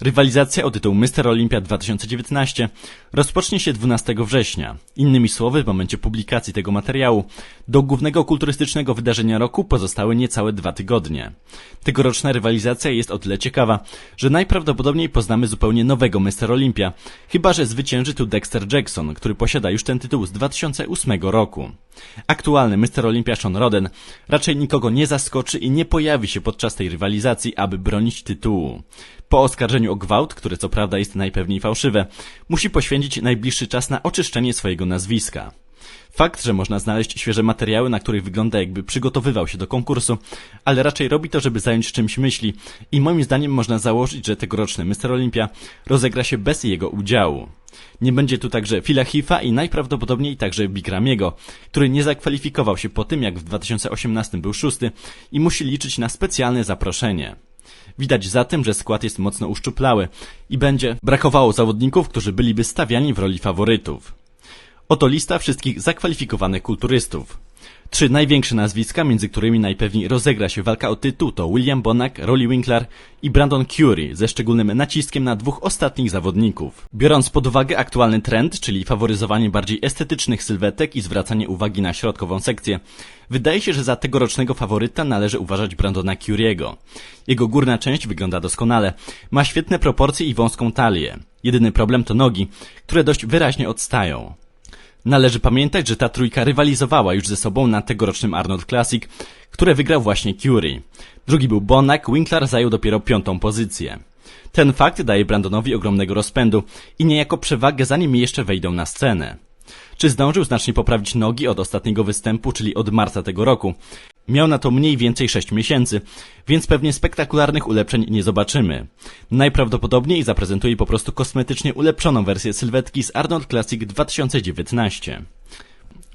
Rywalizacja o tytuł Mr. Olympia 2019 rozpocznie się 12 września. Innymi słowy, w momencie publikacji tego materiału do głównego kulturystycznego wydarzenia roku pozostały niecałe dwa tygodnie. Tegoroczna rywalizacja jest o tyle ciekawa, że najprawdopodobniej poznamy zupełnie nowego Mr. Olympia, chyba że zwycięży tu Dexter Jackson, który posiada już ten tytuł z 2008 roku. Aktualny Mr. Olympia Sean Roden raczej nikogo nie zaskoczy i nie pojawi się podczas tej rywalizacji, aby bronić tytułu. Po oskarżeniu o gwałt, które co prawda jest najpewniej fałszywe, musi poświęcić najbliższy czas na oczyszczenie swojego nazwiska. Fakt, że można znaleźć świeże materiały, na których wygląda jakby przygotowywał się do konkursu, ale raczej robi to, żeby zająć czymś myśli i moim zdaniem można założyć, że tegoroczny Mr. Olympia rozegra się bez jego udziału. Nie będzie tu także Phila Heath'a i najprawdopodobniej także Bigramiego, który nie zakwalifikował się po tym, jak w 2018 był szósty i musi liczyć na specjalne zaproszenie. Widać zatem, że skład jest mocno uszczuplały i będzie brakowało zawodników, którzy byliby stawiani w roli faworytów. Oto lista wszystkich zakwalifikowanych kulturystów. Trzy największe nazwiska, między którymi najpewniej rozegra się walka o tytuł to William Bonak, Rolly Winkler i Brandon Curie, ze szczególnym naciskiem na dwóch ostatnich zawodników. Biorąc pod uwagę aktualny trend, czyli faworyzowanie bardziej estetycznych sylwetek i zwracanie uwagi na środkową sekcję, wydaje się, że za tegorocznego faworyta należy uważać Brandona Curiego. Jego górna część wygląda doskonale, ma świetne proporcje i wąską talię. Jedyny problem to nogi, które dość wyraźnie odstają. Należy pamiętać, że ta trójka rywalizowała już ze sobą na tegorocznym Arnold Classic, które wygrał właśnie Curie. Drugi był Bonak, Winkler zajął dopiero piątą pozycję. Ten fakt daje Brandonowi ogromnego rozpędu i niejako przewagę zanim jeszcze wejdą na scenę. Czy zdążył znacznie poprawić nogi od ostatniego występu, czyli od marca tego roku? Miał na to mniej więcej 6 miesięcy, więc pewnie spektakularnych ulepszeń nie zobaczymy. Najprawdopodobniej zaprezentuje po prostu kosmetycznie ulepszoną wersję sylwetki z Arnold Classic 2019.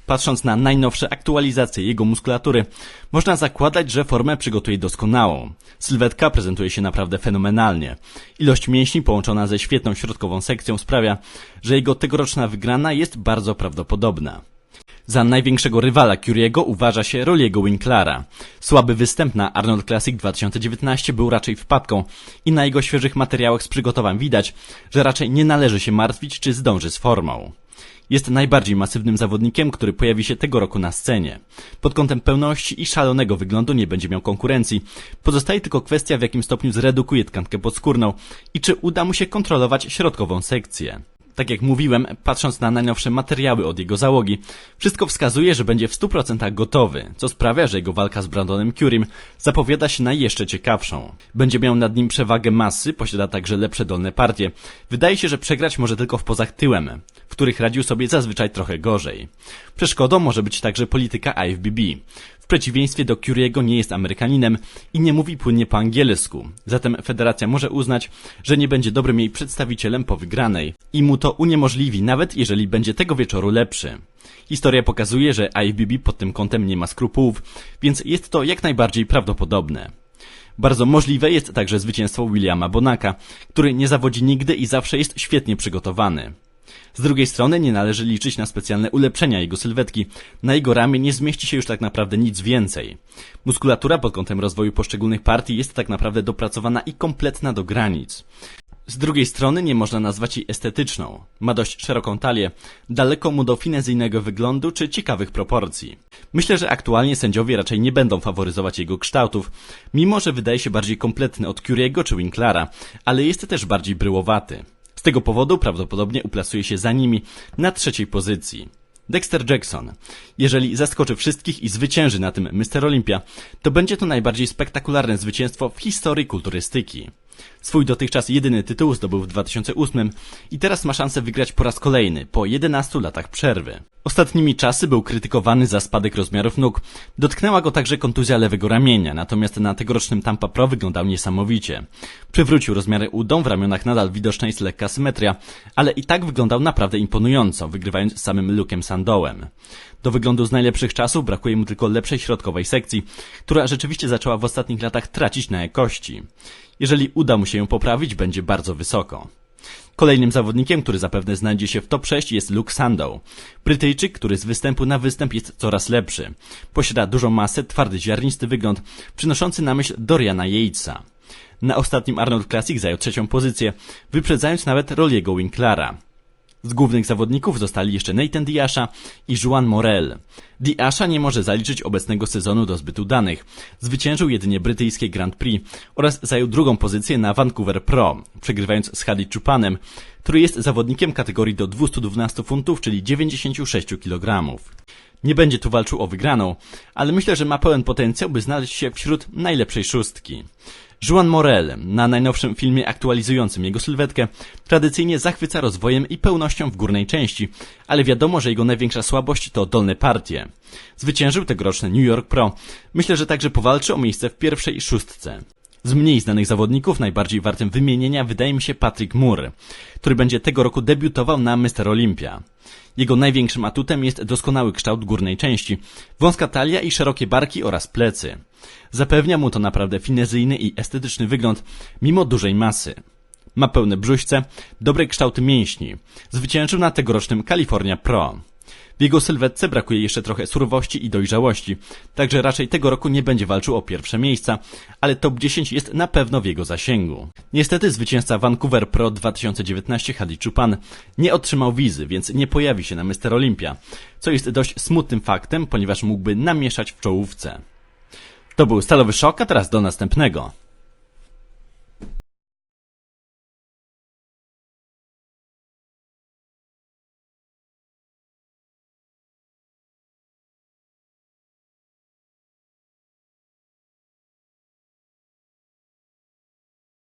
Patrząc na najnowsze aktualizacje jego muskulatury, można zakładać, że formę przygotuje doskonałą. Sylwetka prezentuje się naprawdę fenomenalnie. Ilość mięśni połączona ze świetną środkową sekcją sprawia, że jego tegoroczna wygrana jest bardzo prawdopodobna. Za największego rywala Curiego uważa się Roliego Winklera. Słaby występ na Arnold Classic 2019 był raczej wpadką i na jego świeżych materiałach z przygotowań widać, że raczej nie należy się martwić, czy zdąży z formą. Jest najbardziej masywnym zawodnikiem, który pojawi się tego roku na scenie. Pod kątem pełności i szalonego wyglądu nie będzie miał konkurencji. Pozostaje tylko kwestia, w jakim stopniu zredukuje tkankę podskórną i czy uda mu się kontrolować środkową sekcję. Tak jak mówiłem, patrząc na najnowsze materiały od jego załogi, wszystko wskazuje, że będzie w 100% gotowy, co sprawia, że jego walka z Brandonem Curiem zapowiada się na jeszcze ciekawszą. Będzie miał nad nim przewagę masy, posiada także lepsze dolne partie. Wydaje się, że przegrać może tylko w pozach tyłem, w których radził sobie zazwyczaj trochę gorzej. Przeszkodą może być także polityka IFBB. Przeciwieństwie do Curiego nie jest Amerykaninem i nie mówi płynnie po angielsku. Zatem federacja może uznać, że nie będzie dobrym jej przedstawicielem po wygranej i mu to uniemożliwi, nawet jeżeli będzie tego wieczoru lepszy. Historia pokazuje, że IFBB pod tym kątem nie ma skrupułów, więc jest to jak najbardziej prawdopodobne. Bardzo możliwe jest także zwycięstwo Williama Bonaka, który nie zawodzi nigdy i zawsze jest świetnie przygotowany. Z drugiej strony nie należy liczyć na specjalne ulepszenia jego sylwetki. Na jego ramię nie zmieści się już tak naprawdę nic więcej. Muskulatura pod kątem rozwoju poszczególnych partii jest tak naprawdę dopracowana i kompletna do granic. Z drugiej strony nie można nazwać jej estetyczną. Ma dość szeroką talię, daleko mu do finezyjnego wyglądu czy ciekawych proporcji. Myślę, że aktualnie sędziowie raczej nie będą faworyzować jego kształtów, mimo że wydaje się bardziej kompletny od Curiego czy Winklera, ale jest też bardziej bryłowaty. Z tego powodu prawdopodobnie uplasuje się za nimi na trzeciej pozycji. Dexter Jackson. Jeżeli zaskoczy wszystkich i zwycięży na tym Mr. Olympia, to będzie to najbardziej spektakularne zwycięstwo w historii kulturystyki. Swój dotychczas jedyny tytuł zdobył w 2008 i teraz ma szansę wygrać po raz kolejny, po 11 latach przerwy. Ostatnimi czasy był krytykowany za spadek rozmiarów nóg. Dotknęła go także kontuzja lewego ramienia, natomiast na tegorocznym Tampa Pro wyglądał niesamowicie. Przywrócił rozmiary udą, w ramionach nadal widoczna jest lekka symetria, ale i tak wyglądał naprawdę imponująco, wygrywając z samym Luke'em Sandołem. Do wyglądu z najlepszych czasów brakuje mu tylko lepszej środkowej sekcji, która rzeczywiście zaczęła w ostatnich latach tracić na jakości. Jeżeli uda mu się ją poprawić, będzie bardzo wysoko. Kolejnym zawodnikiem, który zapewne znajdzie się w top 6 jest Luke Sandow. Brytyjczyk, który z występu na występ jest coraz lepszy. Posiada dużą masę, twardy ziarnisty wygląd, przynoszący na myśl Doriana Yatesa. Na ostatnim Arnold Classic zajął trzecią pozycję, wyprzedzając nawet Rolliego Winklara. Z głównych zawodników zostali jeszcze Nathan Diasza i Juan Morel. Diasza nie może zaliczyć obecnego sezonu do zbytu danych. Zwyciężył jedynie brytyjskie Grand Prix oraz zajął drugą pozycję na Vancouver Pro, przegrywając z Hadi Chupanem, który jest zawodnikiem kategorii do 212 funtów, czyli 96 kg. Nie będzie tu walczył o wygraną, ale myślę, że ma pełen potencjał, by znaleźć się wśród najlepszej szóstki. Juan Morel, na najnowszym filmie aktualizującym jego sylwetkę, tradycyjnie zachwyca rozwojem i pełnością w górnej części, ale wiadomo, że jego największa słabość to dolne partie. Zwyciężył tegoroczne New York Pro. Myślę, że także powalczy o miejsce w pierwszej szóstce. Z mniej znanych zawodników najbardziej wartym wymienienia wydaje mi się Patrick Moore, który będzie tego roku debiutował na Mr. Olympia. Jego największym atutem jest doskonały kształt górnej części, wąska talia i szerokie barki oraz plecy. Zapewnia mu to naprawdę finezyjny i estetyczny wygląd, mimo dużej masy. Ma pełne brzuśce, dobre kształty mięśni. Zwyciężył na tegorocznym California Pro. W jego sylwetce brakuje jeszcze trochę surowości i dojrzałości, także raczej tego roku nie będzie walczył o pierwsze miejsca, ale top 10 jest na pewno w jego zasięgu. Niestety zwycięzca Vancouver Pro 2019 Hadi Chupan nie otrzymał wizy, więc nie pojawi się na Mr. Olympia, co jest dość smutnym faktem, ponieważ mógłby namieszać w czołówce. To był Stalowy Szok, a teraz do następnego.